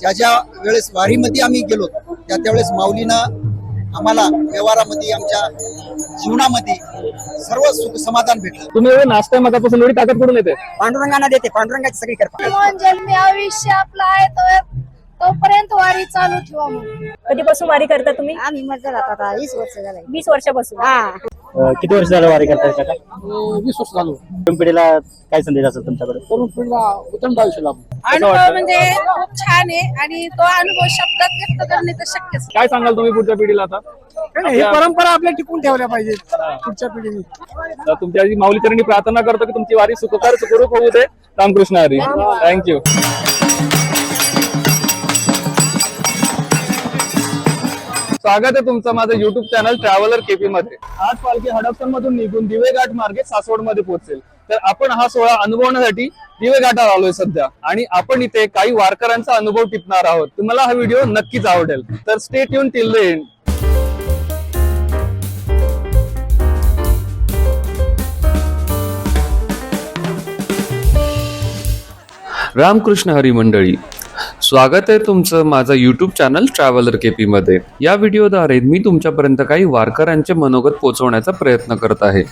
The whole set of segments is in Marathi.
ज्या ज्या वेळेस वारीमध्ये आम्ही गेलो त्या त्यावेळेस माऊलीनं आम्हाला व्यवहारामध्ये आमच्या जीवनामध्ये सर्व सुख समाधान भेटलं. तुम्ही एवढे नाश्ता मगापासून एवढी ताकद कुठून येते? पांडुरंगाना देते पांडुरंगाची सगळी कृपा. मन जन्मी आयुष्य आपलं आहे तो तोपर्यंत वारी चालू ठेवा म्हणून. कधीपासून वारी करता तुम्ही? आम्ही मजा आता वीस वर्ष झाले. वीस वर्षापासून. हा. किती वर्ष झालं वारी करताय काका? वीस वर्ष झालो. तरुण पिढीला काय संदेश असेल तुमच्याकडे? तरुण पिढीला उत्तम आयुष्य लाभलं अनुभव म्हणजे खूप छान आहे आणि तो अनुभव शब्दात व्यक्त करणे तर शक्यच नाही. काय सांगाल तुम्ही पुढच्या पिढीला आता? ही परंपरा आपल्या टिकून ठेवल्या पाहिजेत पुढच्या पिढीने. तर तुमच्या आधी माऊली चरणी प्रार्थना करतो की तुमची वारी सुखकार सुखरूप होऊ दे. रामकृष्ण हरी. थँक्यू स्वागत आहे तुमचं माझं युट्यूब चॅनल ट्रॅव्हलर केपी मध्ये. आज पालखी हडपसर मधून निघून दिवे घाट मार्गे सासवडमध्ये पोहोचेल. तर आपण हा सोहळा अनुभवण्यासाठी दिवेघाटावर आलोय सध्या. आणि आपण इथे काही वारकऱ्यांचा अनुभव टिपणार आहोत. तुम्हाला हा व्हिडिओ नक्कीच आवडेल. तर स्टेट येऊन till the end Ramkrishna Hari मंडळी स्वागत आहे तुमचं माझं यूट्यूब चॅनल ट्रॅव्हलर केपी मध्ये. या व्हिडिओद्वारे मी तुमच्यापर्यंत काही वारकऱ्यांचे मनोगत पोहोचवण्याचा प्रयत्न करत आहे.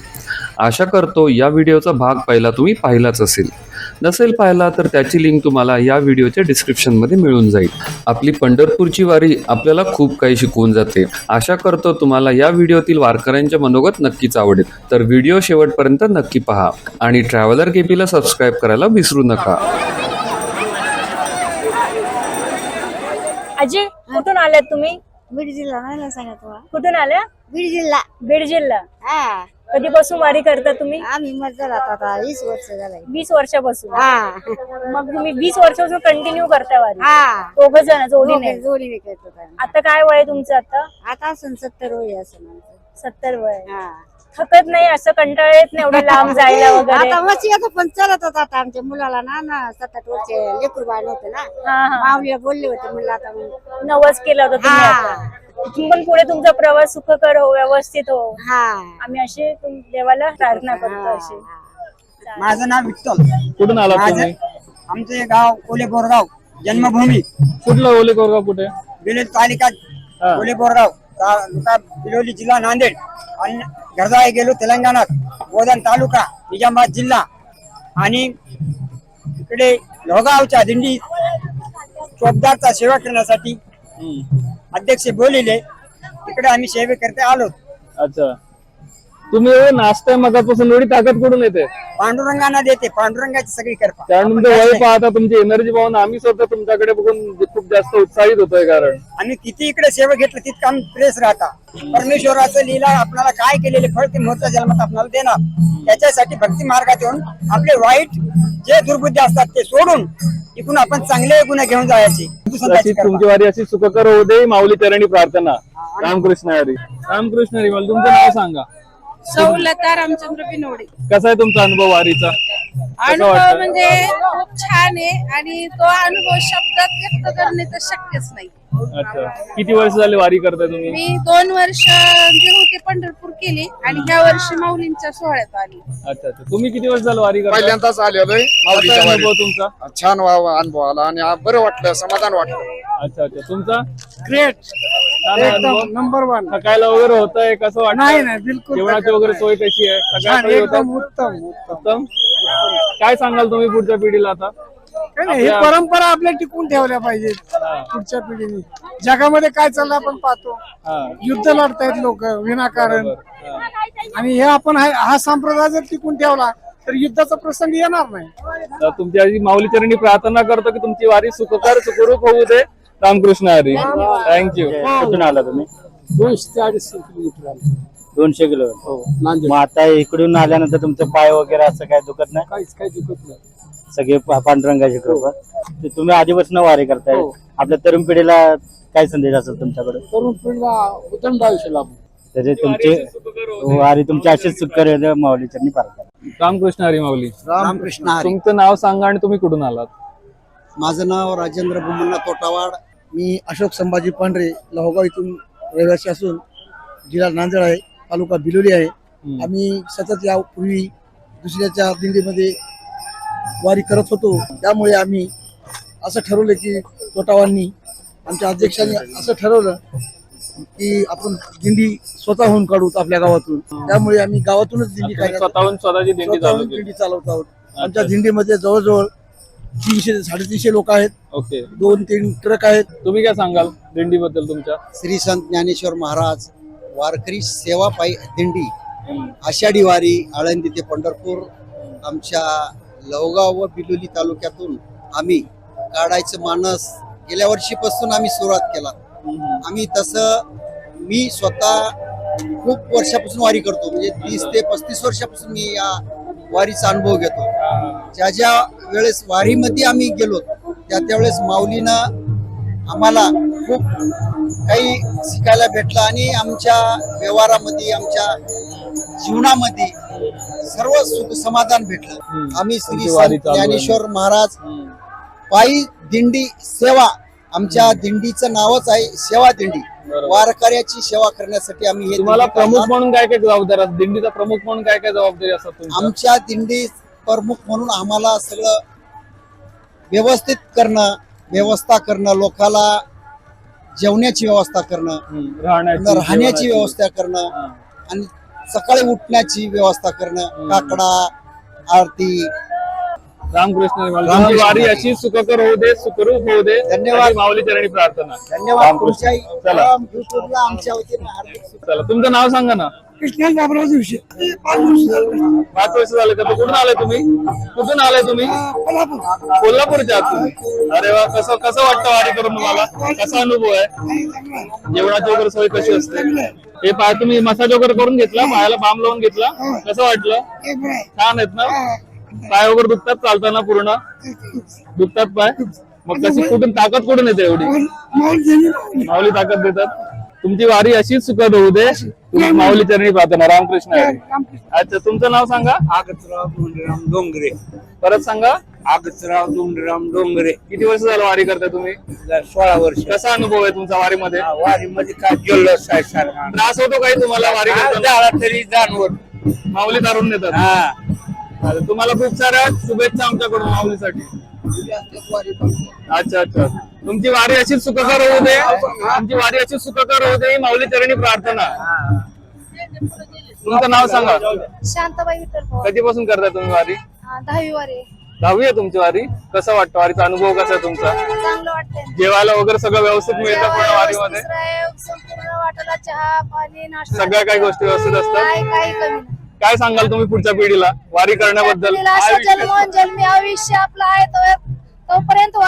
आशा करतो या व्हिडिओचा भाग पहिला तुम्ही पाहिलाच असेल. नसेल पाहिला तर त्याची लिंक तुम्हाला या व्हिडिओच्या डिस्क्रिप्शनमध्ये मिळून जाईल. आपली पंढरपूरची वारी आपल्याला खूप काही शिकवून जाते. आशा करतो तुम्हाला या व्हिडिओतील वारकऱ्यांचे मनोगत नक्कीच आवडेल. तर व्हिडिओ शेवटपर्यंत नक्की पहा आणि ट्रॅव्हलर केपीला सबस्क्राईब करायला विसरू नका. अजय कुठून आल्यात तुम्ही? बीड जिल्हा नाही सांगा तुम्हाला. कुठून आल्या? बीड जिल्हा. बीड जिल्हा. हा. कधीपासून वारी करता तुम्ही? आम्ही मजा आता वीस वर्ष झाले वीस वर्षापासून. हा. मग तुम्ही वीस वर्षापासून कंटिन्यू करता वारी. हा. दोघ जण जोडीने. जोडीने करतो. आता काय वय आहे तुमचं आता? आता असून सत्तर वय असं म्हणतो सत्तर वय. हा. थकत नाही असं कंटाळ येत नाही एवढं लांब जायला वगैरे. आता पण चालत होता आता आमच्या मुलाला ना ना सात आठ वर्ष लेकरू बाळ नव्हते ना. हा हा. माऊलीला बोलले होते म्हणलं आता. मग नवस केलं होतं तुम्ही हा. आता. इथून पण पुढे तुमचा प्रवास सुखकर हो व्यवस्थित हो. हा. आम्ही असे तुम- देवाला प्रार्थना करतो असे माझं नाव विठ्ठल. कुठून आलात माझं तुम्ही? आमचे गाव कोले बोरगाव जन्मभूमी. कुठलं ओले कोरगाव कुठे? बिलोली तालुका हा. कोले बोरगाव बिलोली जिल्हा नांदेड आणि गरजाळे गेलो तेलंगणात. बोधन तालुका निजामाबाद जिल्हा. आणि इकडे लोगावच्या दिंडी चोपदारचा सेवा करण्यासाठी अध्यक्ष बोलिले. तिकडे आम्ही सेवेकरते आलो. अच्छा. तुम्ही एवढे नाश्ता मगापासून एवढी ताकद कुठून येते? पांडुरंगाना देते पांडुरंगाची सगळी कृपा. कारण तुमचं वय पाहता तुमची एनर्जी पाहून आम्ही स्वतः तुमच्याकडे बघून खूप जास्त उत्साहित होतोय कारण. आम्ही किती इकडे सेवा घेतलं तितकं आम्ही प्रेस राहता. परमेश्वराचं लीला आपल्याला काय केलेले फळ ते मोठ्या जन्मात आपल्याला देणार. त्याच्यासाठी भक्ती मार्गात येऊन आपले वाईट जे दुर्बुद्धी असतात ते सोडून इकडून आपण चांगले गुण घेऊन जायचे. अशी तुमची वारी अशी सुखकर होऊ दे माऊली चरणी प्रार्थना. रामकृष्ण हरी. रामकृष्ण हरी मला तुमचं नाव सांगा. सौलता रामचंद्र बिनोडे कसा आहे तुमचा अनुभव वारीचा? अनुभव वाटतं? म्हणजे खूप छान आहे आणि तो अनुभव शब्दात व्यक्त करणे तर शक्यच नाही. अच्छा. किती वर्ष झाले वारी करताय तुम्ही? मी दोन वर्ष जे होते पंढरपूर केली आणि ह्या वर्षी माऊलींच्या सोहळ्यात आली. अच्छा अच्छा. तुम्ही किती वर्ष झालं वारी करताय? पहिल्यांदाच माऊलीच्या आहे अनुभव वारीत. तुमचा? छान वा- अनुभव आला आणि आ- बरं वाटलं समाधान वाटलं. अच्छा अच्छा. तुमचा? ग्रेट नंबर वन थकायला वगैरे होत आहे कसं नाही वाटतं नाही बिलकुल जेवणाची वगैरे सोय कशी आहे? छान? एकदम उत्तम उत्तम. उत्तम. काय सांगाल तुम्ही पुढच्या पिढीला आता? काही नाही, ही आपल्या- परंपरा आपल्या टिकून ठेवल्या पाहिजेत पुढच्या पिढीने. जगामध्ये काय चाललं आपण पाहतो. हा. युद्ध लढतायत लोक विनाकारण. बरोबर. हा. आणि हे आपण हा हा संप्रदाय जर टिकून ठेवला तर युद्धाचा प्रसंग येणार नाही. तर तुमची आधी माऊली चरणी प्रार्थना करतो की तुमची वारी सुखकर सुखरूप होऊ दे. रामकृष्ण हरी. थँक्यू कुठून आला तुम्ही? दोनशे ते अडीचशे किलोमीटर आलं. दोनशे किलो. नांदेड. मग आता इकडून आल्यानंतर तुमचं पाय वगैरे असं काय दुखत नाही? काहीच काही दुखत नाही. सगळे पा- पांडुरंगाची कृपा. ते तुम्ही आधीपासून वारी करताय. आपल्या तरुण पिढीला काय संदेश असेल तुमच्याकडे तरुण पिढीला उदंड आयुष्य लाभ. त्याचे तुमचे वारी तुमची अशीच सुखकर माऊली चरणी प्रार्थना रामकृष्ण हरी माऊली. रामकृष्ण हरी. तुमचं नाव सांगा आणि तुम्ही कुठून आलात? माझं नाव राजेंद्र बुमण्णा तोटावाड. मी अशोक संभाजी पांढरे लहोगाव इथून रहिवासी असून जिल्हा नांदेड आहे तालुका बिलोली आहे. आम्ही सतत यापूर्वी दुसऱ्याच्या दिंडीमध्ये वारी करत होतो. त्यामुळे आम्ही असं ठरवलं की कोटावांनी आमच्या अध्यक्षांनी असं ठरवलं की आपण दिंडी स्वतःहून काढू आपल्या गावातून. त्यामुळे आम्ही गावातूनच दिंडी स्वतःहून स्वतःची दिंडी चालवत आहोत. आमच्या दिंडीमध्ये जवळजवळ तीनशे साडेतीनशे लोक आहेत. ओके. दोन तीन ट्रक आहेत. तुम्ही काय सांगाल दिंडीबद्दल तुमच्या? श्री संत ज्ञानेश्वर महाराज वारकरी सेवा पायी दिंडी आषाढी वारी आळंदी ते पंढरपूर आमच्या लवगाव व बिलोली तालुक्यातून आम्ही काढायचं मानस गेल्या वर्षीपासून आम्ही सुरुवात केला. आम्ही तसं मी स्वतः खूप वर्षापासून वारी करतो. म्हणजे तीस ते पस्तीस वर्षापासून मी या वारीचा अनुभव घेतो. ज्या ज्या वेळेस वारीमध्ये आम्ही गेलो त्या त्यावेळेस माऊलीनं आम्हाला खूप काही शिकायला भेटलं आणि आमच्या व्यवहारामध्ये आमच्या जीवनामध्ये सर्व सुख समाधान भेटलं. आम्ही श्री. ज्ञानेश्वर महाराज पायी दिंडी सेवा आमच्या दिंडीचं नावच आहे सेवा दिंडी. वारकऱ्याची सेवा करण्यासाठी आम्ही हे तुम्हाला प्रमुख. म्हणून काय काय जबाबदारी दिंडीचा प्रमुख म्हणून काय काय जबाबदारी असतात आमच्या दिंडी प्रमुख म्हणून आम्हाला सगळं व्यवस्थित करणं व्यवस्था करणं लोकाला जेवण्याची व्यवस्था करणं राहण्याची. व्यवस्था करणं. आणि सकाळी उठण्याची व्यवस्था करणं काकडा आरती. रामकृष्ण अशी सुखकर होऊ दे सुखरूप होऊ दे. धन्यवाद. माऊली चरणी प्रार्थना. धन्यवाद. चला. तुमचं नाव सांगा ना. कृष्णा बाबराव दिवशी पाच वर्ष झालं. पाच वर्ष झाले का? तर कुठून आलाय तुम्ही? कुठून आलाय तुम्ही? कोल्हापूर. कोल्हापूरच्या तुम्ही. अरे वा कसं कसं वाटतं वारी करून तुम्हाला? कसा अनुभव आहे? जेवणाची वगैरे सोय कशी असते? हे पाय तुम्ही मसाज वगैरे करून घेतला? पायाला बाम लावून घेतला? कसं वाटलं? छान आहेत ना? पाय वगैरे दुखतात चालताना पूर्ण? दुखतात पाय? मग कशी कुठून ताकद कुठून येते एवढी? माऊली ताकद देतात? तुमची वारी अशीच सुखद होऊ दे. तुम्ही माऊली चरणी प्रार्थना रामकृष्ण. अच्छा तुमचं नाव सांगा? आगतराव दोंडराम डोंगरे. परत सांगा? आगतराव दोंडराम डोंगरे. किती वर्ष झालं वारी करता तुम्ही? सोळा वर्ष. कसा अनुभव आहे तुमचा वारीमध्ये? वारीमध्ये काय जल्लोष आहे सारखा त्रास होतो काही तुम्हाला वारी करताना? झाला तरी जाणवत. माऊली तारून देतात हा. तुम्हाला खूप साऱ्या शुभेच्छा आमच्याकडून माऊलीसाठी. अच्छा अच्छा. तुमची वारी अशीच सुखकर होऊ दे. तुमची वारी अशीच सुखकर होऊ दे. माऊली चरणी प्रार्थना. तुमचं नाव सांगा. शांताबाई विठ्ठल पवार. कधीपासून करताय तुम्ही वारी? हा, दहावी वारी. दहावी आहे तुमची वारी. कसं वाटतं वारीचा अनुभव कसा आहे तुमचा? चांगलं वाटतंय. जेवायला वगैरे सगळं व्यवस्थित मिळतं जेवायला वारीमध्ये? व्यवस्थित आहे, संपूर्ण वाटाला चहा पाणी नाश्ता. सगळ्या काही गोष्टी व्यवस्थित असतात? काय काही कमी नाही. काय सांगाल तुम्ही पुढच्या पिढीला? वारी करण्याबद्दल? आपल्याला असं जन्मोन जन्मी आयुष्य आपलं आहे तो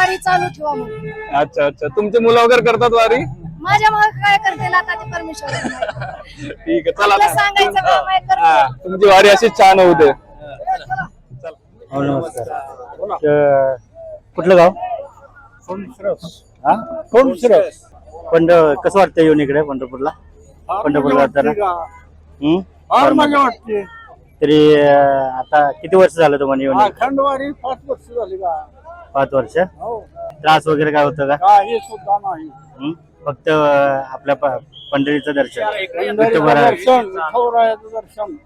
वारी चालू ठेवा म्हणून. अच्छा अच्छा. तुमचे मुलं वगैरे करतात वारी? माझ्या मग काय करते आता ते परमेश्वर ठीक आहे चला सांगायचं करते. तुमची वारी अशी छान होऊ दे. हो नमस्कार. तर कुठलं गाव? हा? पंढ कसं वाटतं येऊन इकडे पंढरपूरला? पंढरपूरला जाताना हम्म? मजा वाटते. तरी अं, आता किती वर्ष झालं तुम्हाला येऊन? खंडवारी पाच वर्ष झाली का? पाच वर्ष. हो. त्रास वगैरे काय होतं का? काही सुद्धा नाही. हम्म? फक्त अं, आपल्या प- पंढरीचं दर्शन. दर्शन दर्शन.